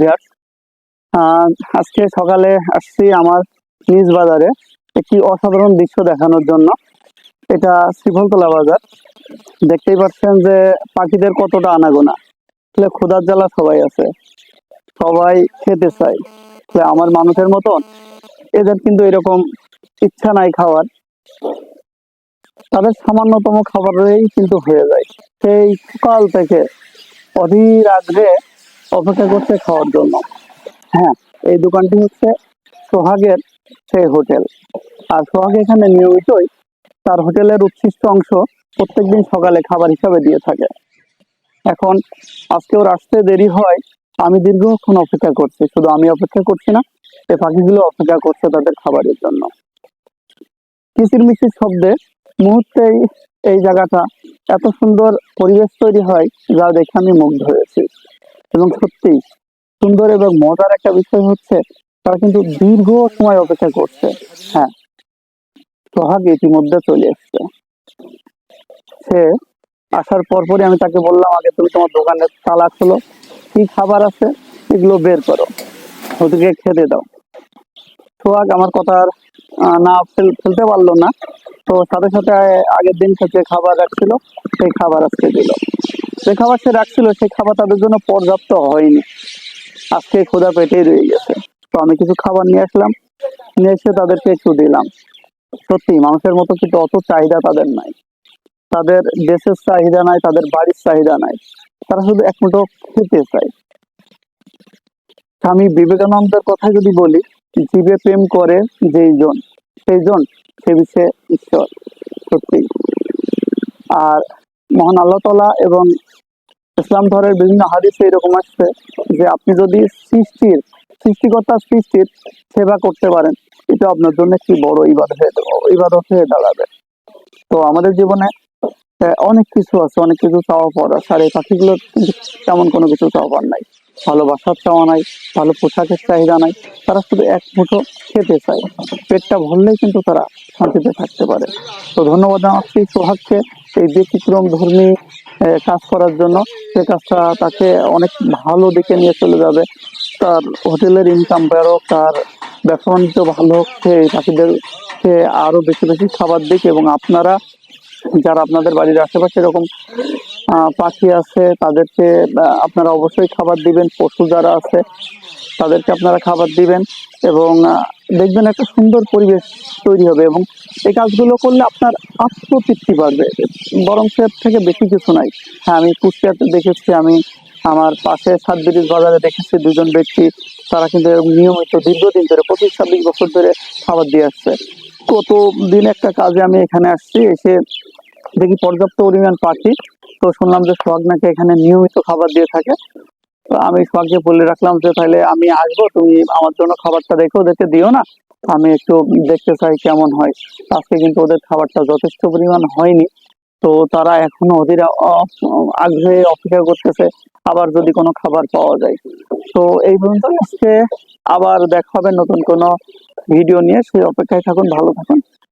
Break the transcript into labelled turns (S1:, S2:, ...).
S1: ভিয়ার। আজকে সকালে আসছি আমার নিজ বাজারে একটি অসাধারণ দৃশ্য দেখানোর জন্য। এটা শ্রীফলতলা বাজার। দেখতেই পাচ্ছেন যে পাখিদের কতটা আনাগোনা। আসলে ক্ষুধার জ্বালা সবাই আছে। সবাই খেতে চায়। আমার মানুষের মতন এদের কিন্তু এরকম ইচ্ছা নাই খাওয়ার। তাদের সামান্যতম খাবারেই কিন্তু হয়ে যায়। সেই সকাল থেকে অধীর আগ্রহে অপেক্ষা করছে খাওয়ার জন্য। হ্যাঁ এই দোকানটি হচ্ছে সোহাগের সেই হোটেল। আর সোহাগ এখানে নিয়মিতই তার হোটেলের উচ্ছিষ্ট অংশ প্রত্যেকদিন সকালে খাবার হিসাবে দিয়ে থাকে। এখন আজকে ওর আসতে দেরি হয়, আমি দীর্ঘক্ষণ অপেক্ষা করছি, শুধু আমি অপেক্ষা করছি না এই পাখিগুলো অপেক্ষা করছে তাদের খাবারের জন্য। কিচির মিচির শব্দে মুহূর্তেই এই জায়গাটা এত সুন্দর পরিবেশ তৈরি হয় যা দেখে আমি মুগ্ধ হয়েছি। এবং সত্যি সুন্দর এবং মজার একটা বিষয় হচ্ছে তারা কিন্তু দীর্ঘ সময় অপেক্ষা করছে। হ্যাঁ সোহাগ ইতিমধ্যে চলে এসছে। সে আসার পরপরই আমি তাকে বললাম আগে তুমি তোমার দোকানে তালা খোলো কি খাবার আছে এগুলো বের করো ওদেরকে খেতে দাও। সোহাগ আমার কথা আর, আহ, না ফেল- ফেলতে পারল না। তো সাথে সাথে আগের দিন থেকে খাবার রাখছিল, সেই খাবার আজকে দিল। যে খাবার সে রাখছিল, সেই খাবার তাদের জন্য পর্যাপ্ত হয়নি। আজকে ক্ষুধা পেটেই রয়ে গেছে। তো আমি কিছু খাবার নিয়ে আসলাম, নিয়ে এসে তাদেরকে একটু দিলাম। সত্যি, মানুষের মতো কিন্তু অত চাহিদা তাদের নাই। তাদের দেশের চাহিদা নাই, তাদের বাড়ির চাহিদা নাই। তারা শুধু এক মুঠো খেতে চায়। স্বামী বিবেকানন্দের কথা যদি বলি, জীবে প্রেম করে যেই জন সেই জন সে বিষয়ে ঈশ্বর সত্যি। আর মহান আল্লাহ তালা এবং ইসলাম ধর্মের বিভিন্ন হাদিসে এরকম আসছে যে আপনি যদি সৃষ্টির, সৃষ্টিকর্তা সৃষ্টির সেবা করতে পারেন, এটা আপনার জন্য একটি বড় ইবাদত হয়ে ইবাদত হয়ে দাঁড়াবে। তো আমাদের জীবনে অনেক কিছু আছে, অনেক কিছু চাওয়া আছে আর এই পাখিগুলোর তেমন কোনো কিছু চাওয়া পাওয়ার নাই ভালোবাসার চাওয়া নাই, ভালো পোশাকের চাহিদা নাই, তারা শুধু এক মুঠো খেতে চায়। পেটটা ভরলেই কিন্তু তারা শান্তিতে থাকতে পারে। তো ধন্যবাদ জানাচ্ছি সোহাগকে এই ব্যতিক্রম ধর্মী কাজ করার জন্য। সে কাজটা তাকে অনেক ভালো দিকে নিয়ে চলে যাবে। তার হোটেলের ইনকাম বেরোক তার ব্যবসা বাণিজ্য ভালো হোক, সে এই পাখিদেরকে আরও বেশি বেশি খাবার দিক এবং আপনারা যারা আপনাদের বাড়ির আশেপাশে এরকম পাখি আছে, তাদেরকে আপনারা অবশ্যই খাবার দিবেন। পশু যারা আছে, তাদেরকে আপনারা খাবার দিবেন এবং দেখবেন একটা সুন্দর পরিবেশ তৈরি হবে এবং এই কাজগুলো করলে আপনার আত্মতৃপ্তি বাড়বে। বরং এর থেকে বেশি কিছু নাই। হ্যাঁ আমি কুষ্টিয়াতে দেখেছি, আমি আমার পাশে সাত ব্রিজ বাজারে দেখেছি দুজন ব্যক্তি, তারা কিন্তু নিয়মিত দীর্ঘদিন ধরে, পঁচিশ ছাব্বিশ বছর ধরে খাবার দিয়ে আসছে। কত দিন একটা কাজে আমি এখানে আসছি, এসে দেখি পর্যাপ্ত পরিমাণ পাখি। তো শুনলাম যে সোহাগ নাকি এখানে নিয়মিত খাবার দিয়ে থাকে। তো আমি সোহাগকে বলে রাখলাম যে, তাহলে আমি আসব, তুমি আমার জন্য খাবারটা রেখে, ওদেরকে দিও না। আমি একটু দেখতে চাই কেমন হয়। আজকে কিন্তু ওদের খাবারটা যথেষ্ট পরিমাণ হয়নি। তো তারা এখনও ওদের আগ্রহে অপেক্ষা করতেছে, আবার যদি কোনো খাবার পাওয়া যায়। তো এই পর্যন্ত আজকে আবার দেখা হবে নতুন কোনো ভিডিও নিয়ে। সেই অপেক্ষায় থাকুন, ভালো থাকুন।